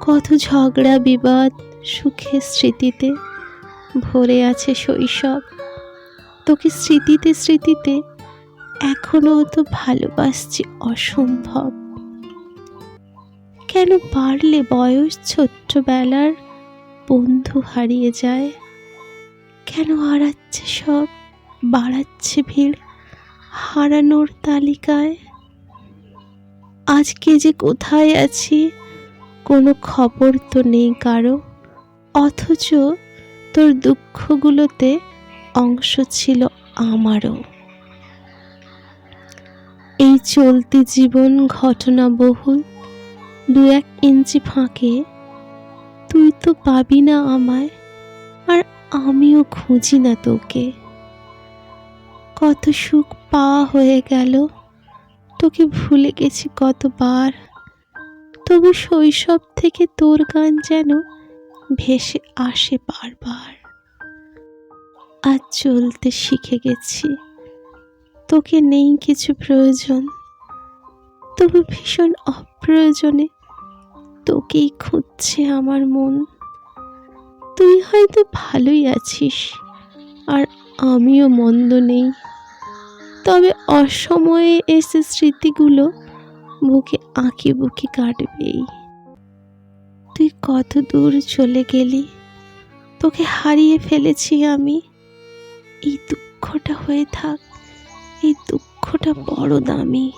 কত ঝগড়া, বিবাদ সুখের স্মৃতিতে ভরে আছে শৈশব। তোকে স্মৃতিতে স্মৃতিতে এখনও তো ভালোবাসছি অসম্ভব। কেন পারলে বয়স ছোট্টবেলার বন্ধু হারিয়ে যায়? কেন হারাচ্ছে সব, বাড়াচ্ছে ভিড় হারানোর তালিকায়? আজকে যে কোথায় আছি কোনো খবর তো নেই কারও, অথচ তোর দুঃখগুলোতে অংশ ছিল আমারও। এই চলতি জীবন ঘটনা বহুল, দু এক ইঞ্চি ফাঁকে। তুই তো পাবি না আমায়, আর আমিও খুঁজি না তোকে। কত সুখ পাওয়া হয়ে গেল, তোকে ভুলে গেছি কতবার। তবু শৈশব থেকে তোর গান যেন ভেসে আসে বারবার। আজ চলতে শিখে গেছি। তোকে নেই কিছু প্রয়োজন। তবু ভীষণ অপ্রয়োজনে তোকেই খুঁজছে আমার মন। তুই হয়তো ভালোই আছিস আর আমিও মন্দ নেই। তবে অসময়ে এসে স্মৃতিগুলো বুকে আঁকি বুকে কাটবেই তুই কত দূর চলে গেলি? তোকে হারিয়ে ফেলেছি আমি। এই দুঃখটা হয়ে থাক, এই দুঃখটা বড় দামি।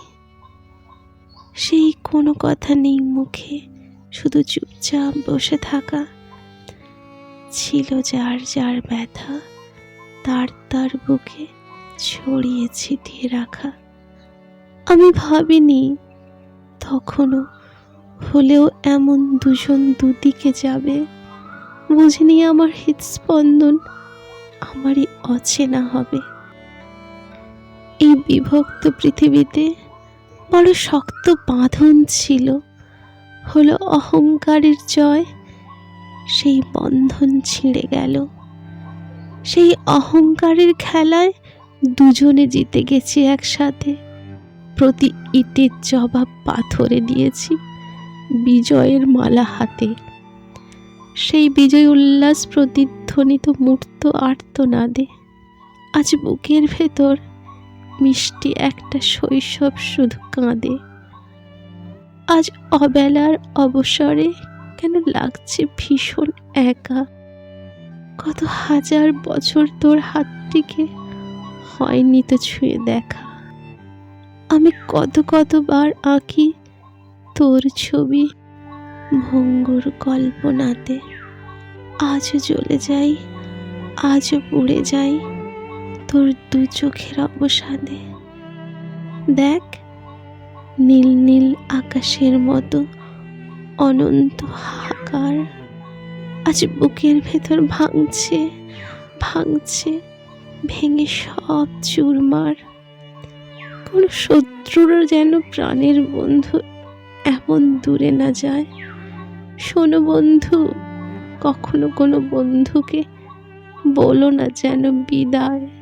সেই কোনো কথা নেই মুখে, শুধু চুপচাপ বসে থাকা। ছিল যার যার ব্যথা, তার তার বুকে ছড়িয়ে ছিটিয়ে রাখা। আমি ভাবিনি তখনও হলেও এমন দুজন দুদিকে যাবে। বুঝিনি আমার হৃদস্পন্দন আমারই অচেনা হবে। এই বিভক্ত পৃথিবীতে বড় শক্ত বাঁধন ছিল। হলো অহংকারের জয়, সেই বন্ধন ছিঁড়ে গেল। সেই অহংকারের খেলায় দুজনে জিতে গেছি একসাথে। প্রতি ইটের জবাব পাথরে দিয়েছি বিজয়ের মালা হাতে। সেই বিজয় উল্লাস প্রতিধ্বনিত মূর্ত আর্তনাদে। আজ বুকের ভেতর মিষ্টি একটা শৈশব শুধু কাঁদে। আজ অবেলার অবসরে কেন লাগছে ভীষণ একা? কত হাজার বছর তোর হাতটিকে হয়নি তো ছুঁয়ে দেখা। আমি কত কতবার আঁকি তোর ছবি ভঙ্গুর কল্পনাতে। আজও জ্বলে যাই, আজও পুড়ে যাই তোর দু চোখের অবসাদে। দেখ, নীল নীল আকাশের মতো অনন্ত হাহাকার আজ বুকের ভেতর ভাঙছে ভাঙছে, ভেঙে সব চুরমার। কোনো শত্রুরা যেন প্রাণের বন্ধু এমন দূরে না যায়। শোনো বন্ধু, কখনো কোনো বন্ধুকে বলো না যেন বিদায়।